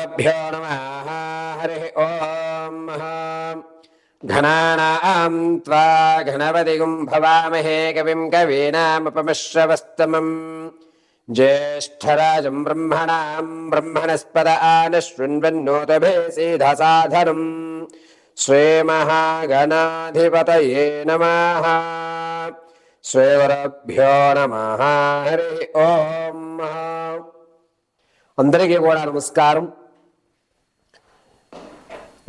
गुरुभ्यो नमः हरिः ॐ घनानां त्वा घनपतिगुं भवामहे कविं कवीनामपमश्रवस्तमम् ज्येष्ठराजं ब्रह्मणां ब्रह्मणस्पद आनशृण्वन्नोतभेसीधसाधनम् श्रीमहागणाधिपतये नमः శ్రీవరభ్యో నమ హరి ఓం అందరికీ కూడా నమస్కారం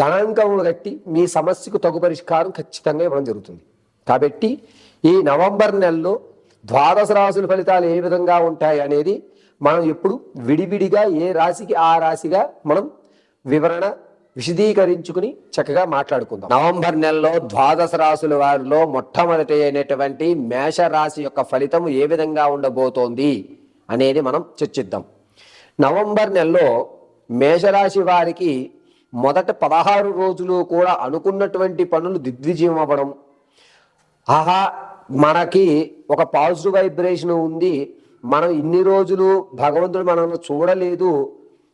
గణాంకములు కట్టి మీ సమస్యకు తగు పరిష్కారం ఖచ్చితంగా ఇవ్వడం జరుగుతుంది. కాబట్టి ఈ నవంబర్ నెలలో ద్వాదశ రాశుల ఫలితాలు ఏ విధంగా ఉంటాయి అనేది మనం ఎప్పుడు విడివిడిగా ఏ రాశికి ఆ రాశిగా మనం వివరణ విశదీకరించుకుని చక్కగా మాట్లాడుకుందాం. నవంబర్ నెలలో ద్వాదశ రాశుల వారిలో మొట్టమొదటి అయినటువంటి మేష రాశి యొక్క ఫలితం ఏ విధంగా ఉండబోతోంది అనేది మనం చర్చిద్దాం. నవంబర్ నెలలో మేషరాశి వారికి మొదట పదహారు రోజులు కూడా అనుకున్నటువంటి పనులు దిగ్విజయం అవ్వడం. ఆహా మనకి ఒక పాజిటివ్ వైబ్రేషన్ ఉంది. మనం ఇన్ని రోజులు భగవంతుడు మనల్ని చూడలేదు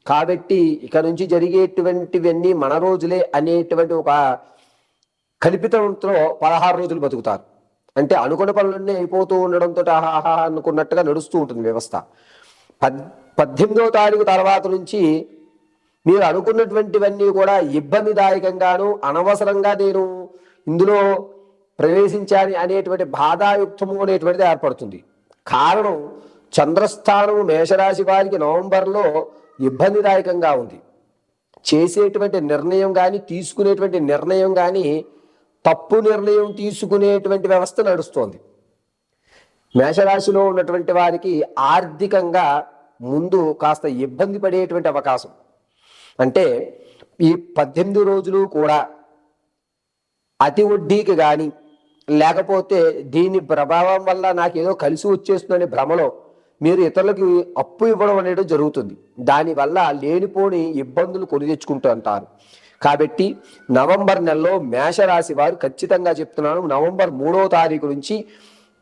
కాబట్టి ఇక నుంచి జరిగేటువంటివన్నీ మన రోజులే అనేటువంటి ఒక కల్పితంతో పదహారు రోజులు బతుకుతారు. అంటే అనుకున్న పనులన్నీ అయిపోతూ ఉండడంతో ఆహాహా అనుకున్నట్టుగా నడుస్తూ ఉంటుంది వ్యవస్థ. పద్ పద్దెనిమిదవ తారీఖు తర్వాత నుంచి మీరు అనుకున్నటువంటివన్నీ కూడా ఇబ్బందిదాయకంగాను అనవసరంగా నేను ఇందులో ప్రవేశించాలి అనేటువంటి బాధాయుక్తము అనేటువంటిది ఏర్పడుతుంది. కారణం చంద్రస్థానం మేషరాశి వారికి నవంబర్లో ఇబ్బందిదాయకంగా ఉంది. చేసేటువంటి నిర్ణయం కానీ తీసుకునేటువంటి నిర్ణయం కానీ తప్పు నిర్ణయం తీసుకునేటువంటి వ్యవస్థ నడుస్తోంది. మేషరాశిలో ఉన్నటువంటి వారికి ఆర్థికంగా ముందు కాస్త ఇబ్బంది పడేటువంటి అవకాశం. అంటే ఈ పద్దెనిమిది రోజులు కూడా అతి వడ్డీకి కానీ లేకపోతే దీని ప్రభావం వల్ల నాకు ఏదో కలిసి వచ్చేస్తుందనే భ్రమలో మీరు ఇతరులకు అప్పు ఇవ్వడం అనేది జరుగుతుంది. దానివల్ల లేనిపోని ఇబ్బందులు కొని తెచ్చుకుంటుంటారు కాబట్టి నవంబర్ నెలలో మేషరాశి వారు ఖచ్చితంగా చెప్తున్నాను నవంబర్ మూడో తారీఖు నుంచి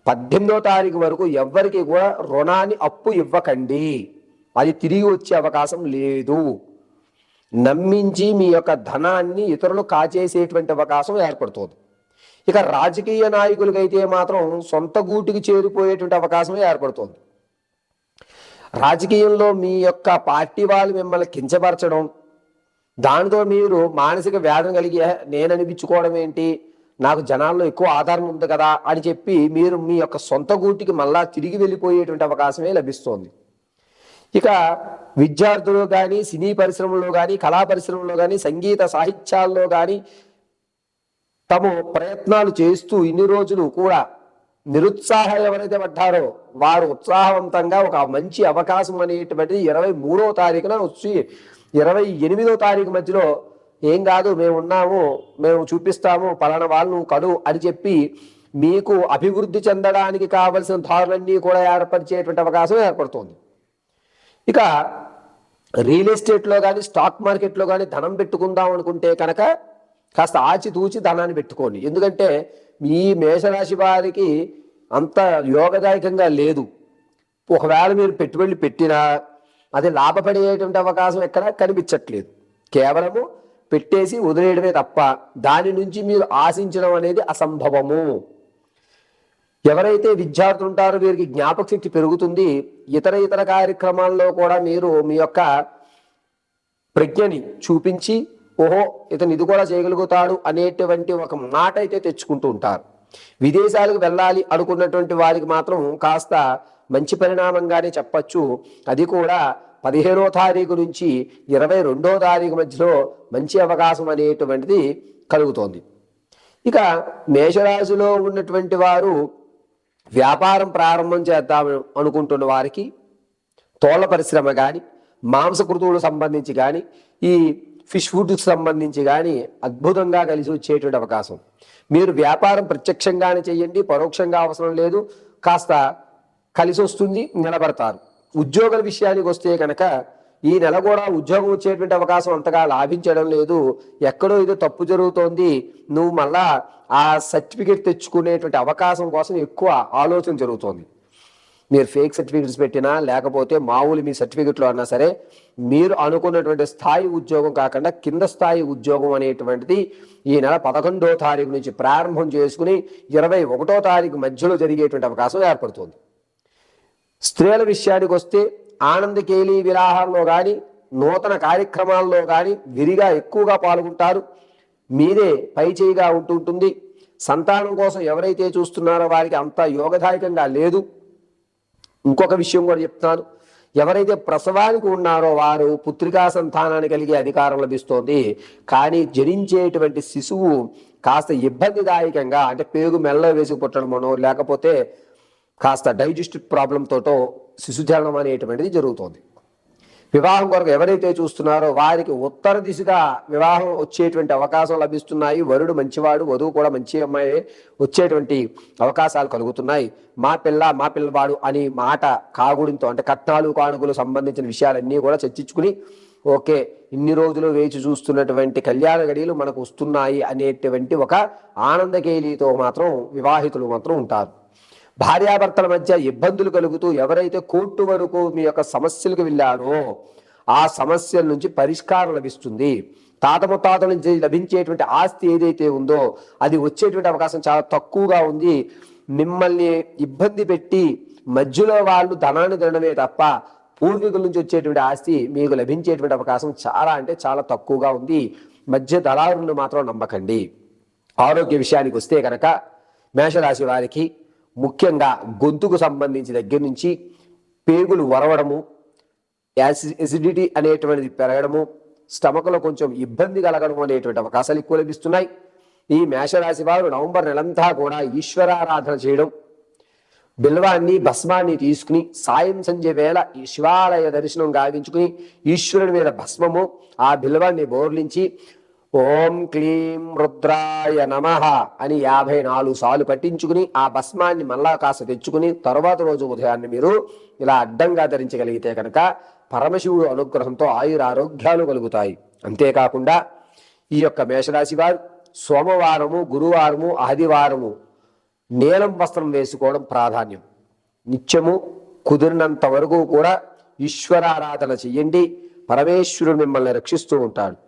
పద్దెనిమిదో తారీఖు వరకు ఎవ్వరికి కూడా రుణాన్ని అప్పు ఇవ్వకండి. అది తిరిగి వచ్చే అవకాశం లేదు. నమ్మించి మీ యొక్క ధనాన్ని ఇతరులు కాచేసేటువంటి అవకాశం ఏర్పడుతుంది. ఇక రాజకీయ నాయకులకైతే మాత్రం సొంత గూటికి చేరిపోయేటువంటి అవకాశం ఏర్పడుతుంది. రాజకీయంలో మీ యొక్క పార్టీ వాళ్ళు మిమ్మల్ని కించపరచడం దానితో మీరు మానసిక వేదన కలిగి నేను అనిపించుకోవడం ఏంటి? నాకు జనాల్లో ఎక్కువ ఆధారం ఉంది కదా అని చెప్పి మీరు మీ యొక్క సొంత గూటికి మళ్ళా తిరిగి వెళ్ళిపోయేటువంటి అవకాశమే లభిస్తోంది. ఇక విద్యార్థులు కానీ సినీ పరిశ్రమలో కానీ కళా పరిశ్రమలో కానీ సంగీత సాహిత్యాల్లో కానీ తమ ప్రయత్నాలు చేస్తూ ఇన్ని రోజులు కూడా నిరుత్సాహం ఎవరైతే పడ్డారో వారు ఉత్సాహవంతంగా ఒక మంచి అవకాశం అనేటువంటిది ఇరవై మూడో తారీఖున వచ్చి ఇరవై ఎనిమిదో తారీఖు మధ్యలో ఏం కాదు మేము ఉన్నాము మేము చూపిస్తాము పలానా వాళ్ళు కడు అని చెప్పి మీకు అభివృద్ధి చెందడానికి కావలసిన దారులన్నీ కూడా ఏర్పరిచేటువంటి అవకాశం ఏర్పడుతుంది. ఇక రియల్ ఎస్టేట్లో కానీ స్టాక్ మార్కెట్లో కానీ ధనం పెట్టుకుందాం అనుకుంటే కనుక కాస్త ఆచితూచి ధనాన్ని పెట్టుకోండి. ఎందుకంటే మీ మేషరాశి వారికి అంత యోగదాయకంగా లేదు. ఒకవేళ మీరు పెట్టుబడులు పెట్టినా అది లాభపడేటువంటి అవకాశం ఎక్కడ కనిపించట్లేదు. కేవలము పెట్టేసి వదిలేయడమే తప్ప దాని నుంచి మీరు ఆశించడం అనేది అసంభవము. ఎవరైతే విద్యార్థులు ఉంటారో వీరికి జ్ఞాపక శక్తి పెరుగుతుంది. ఇతర ఇతర కార్యక్రమాల్లో కూడా మీరు మీ యొక్క ప్రజ్ఞని చూపించి ఓహో ఇతను ఇది కూడా చేయగలుగుతాడు అనేటువంటి ఒక మాట అయితే తెచ్చుకుంటూ ఉంటారు. విదేశాలకు వెళ్ళాలి అనుకున్నటువంటి వారికి మాత్రం కాస్త మంచి పరిణామంగానే చెప్పచ్చు. అది కూడా పదిహేనో తారీఖు నుంచి ఇరవై రెండో తారీఖు మధ్యలో మంచి అవకాశం అనేటువంటిది కలుగుతోంది. ఇక మేషరాశిలో ఉన్నటువంటి వారు వ్యాపారం ప్రారంభం చేద్దాం అనుకుంటున్న వారికి తోళ్ళ పరిశ్రమ కానీ మాంసకృతువులకు సంబంధించి కానీ ఈ ఫిష్ ఫుడ్కి సంబంధించి కానీ అద్భుతంగా కలిసి వచ్చేటువంటి అవకాశం. మీరు వ్యాపారం ప్రత్యక్షంగానే చేయండి పరోక్షంగా అవసరం లేదు కాస్త కలిసి వస్తుంది నిలబడతారు. ఉద్యోగుల విషయానికి వస్తే కనుక ఈ నెల కూడా ఉద్యోగం వచ్చేటువంటి అవకాశం అంతగా లాభించడం లేదు. ఎక్కడో ఏదో తప్పు జరుగుతోంది. నువ్వు మళ్ళా ఆ సర్టిఫికేట్ తెచ్చుకునేటువంటి అవకాశం కోసం ఎక్కువ ఆలోచన జరుగుతోంది. మీరు ఫేక్ సర్టిఫికెట్స్ పెట్టినా లేకపోతే మామూలు మీ సర్టిఫికెట్లో అన్నా సరే మీరు అనుకున్నటువంటి స్థాయి ఉద్యోగం కాకుండా కింద స్థాయి ఉద్యోగం అనేటువంటిది ఈ నెల పదకొండో తారీఖు నుంచి ప్రారంభం చేసుకుని ఇరవై ఒకటో తారీఖు మధ్యలో జరిగేటువంటి అవకాశం ఏర్పడుతుంది. స్త్రీల విషయానికి వస్తే ఆనందకేలి విరాహాల్లో కానీ నూతన కార్యక్రమాల్లో కానీ విరిగా ఎక్కువగా పాల్గొంటారు. మీదే పై చేయిగా ఉంటుంటుంది. సంతానం కోసం ఎవరైతే చూస్తున్నారో వారికి అంత యోగదాయకంగా లేదు. ఇంకొక విషయం కూడా చెప్తున్నాను. ఎవరైతే ప్రసవానికి ఉన్నారో వారు పుత్రికా సంతానాన్ని కలిగే అధికారం లభిస్తోంది. కానీ జనించేటువంటి శిశువు కాస్త ఇబ్బందిదాయకంగా అంటే పేగు మెల్ల వేసి పుట్టడమనో లేకపోతే కాస్త డైజెస్టివ్ ప్రాబ్లంతోటో శిశుధ్యానం అనేటువంటిది జరుగుతోంది. వివాహం కొరకు ఎవరైతే చూస్తున్నారో వారికి ఉత్తర దిశగా వివాహం వచ్చేటువంటి అవకాశం లభిస్తున్నాయి. వరుడు మంచివాడు వధువు కూడా మంచి అమ్మాయి వచ్చేటువంటి అవకాశాలు కలుగుతున్నాయి. మా పిల్ల మా పిల్లవాడు అని మాట కాగుడితో అంటే కట్నాలు కానుకలు సంబంధించిన విషయాలన్నీ కూడా చర్చించుకుని ఓకే ఇన్ని రోజులు వేచి చూస్తున్నటువంటి కళ్యాణ గడియలు మనకు వస్తున్నాయి అనేటువంటి ఒక ఆనందకేలితో మాత్రం వివాహితులు మాత్రం ఉంటారు. భార్యాభర్తల మధ్య ఇబ్బందులు కలుగుతూ ఎవరైతే కోర్టు వరకు మీ యొక్క సమస్యలకు వెళ్ళారో ఆ సమస్యల నుంచి పరిష్కారం లభిస్తుంది. తాత ముత్తాతల నుంచి లభించేటువంటి ఆస్తి ఏదైతే ఉందో అది వచ్చేటువంటి అవకాశం చాలా తక్కువగా ఉంది. మిమ్మల్ని ఇబ్బంది పెట్టి మధ్యలో వాళ్ళు ధనాన్ని తినడమే తప్ప పూర్వీకుల నుంచి వచ్చేటువంటి ఆస్తి మీకు లభించేటువంటి అవకాశం చాలా అంటే చాలా తక్కువగా ఉంది. మధ్య దళారులను మాత్రం నమ్మకండి. ఆరోగ్య విషయానికి వస్తే కనుక మేషరాశి వారికి ముఖ్యంగా గొంతుకు సంబంధించి దగ్గర నుంచి పేగులు వరవడము యాసి ఎసిడిటీ అనేటువంటిది పెరగడము స్టమక్లో కొంచెం ఇబ్బంది కలగడం అనేటువంటి అవకాశాలు ఎక్కువ లభిస్తున్నాయి. ఈ మేషరాశి వారు నవంబర్ నెలంతా కూడా ఈశ్వరారాధన చేయడం బిల్వాన్ని భస్మాన్ని తీసుకుని సాయం సంధ్య వేళ ఈ శివాలయ దర్శనం గావించుకుని ఈశ్వరుని మీద భస్మము ఆ బిల్వాన్ని బోర్లించి ఓం క్లీం రుద్రాయ నమ అని యాభై నాలుగు సార్లు పట్టించుకుని ఆ భస్మాన్ని మళ్ళా కాస్త తెచ్చుకుని తర్వాత రోజు ఉదయాన్నే మీరు ఇలా అడ్డంగా ధరించగలిగితే కనుక పరమశివుడు అనుగ్రహంతో ఆయుర ఆరోగ్యాలు కలుగుతాయి. అంతేకాకుండా ఈ యొక్క మేషరాశి వారు సోమవారము గురువారము ఆదివారము నీలం వస్త్రం వేసుకోవడం ప్రాధాన్యం. నిత్యము కుదిరినంత వరకు కూడా ఈశ్వరారాధన చెయ్యండి. పరమేశ్వరుడు మిమ్మల్ని రక్షిస్తూ ఉంటాడు.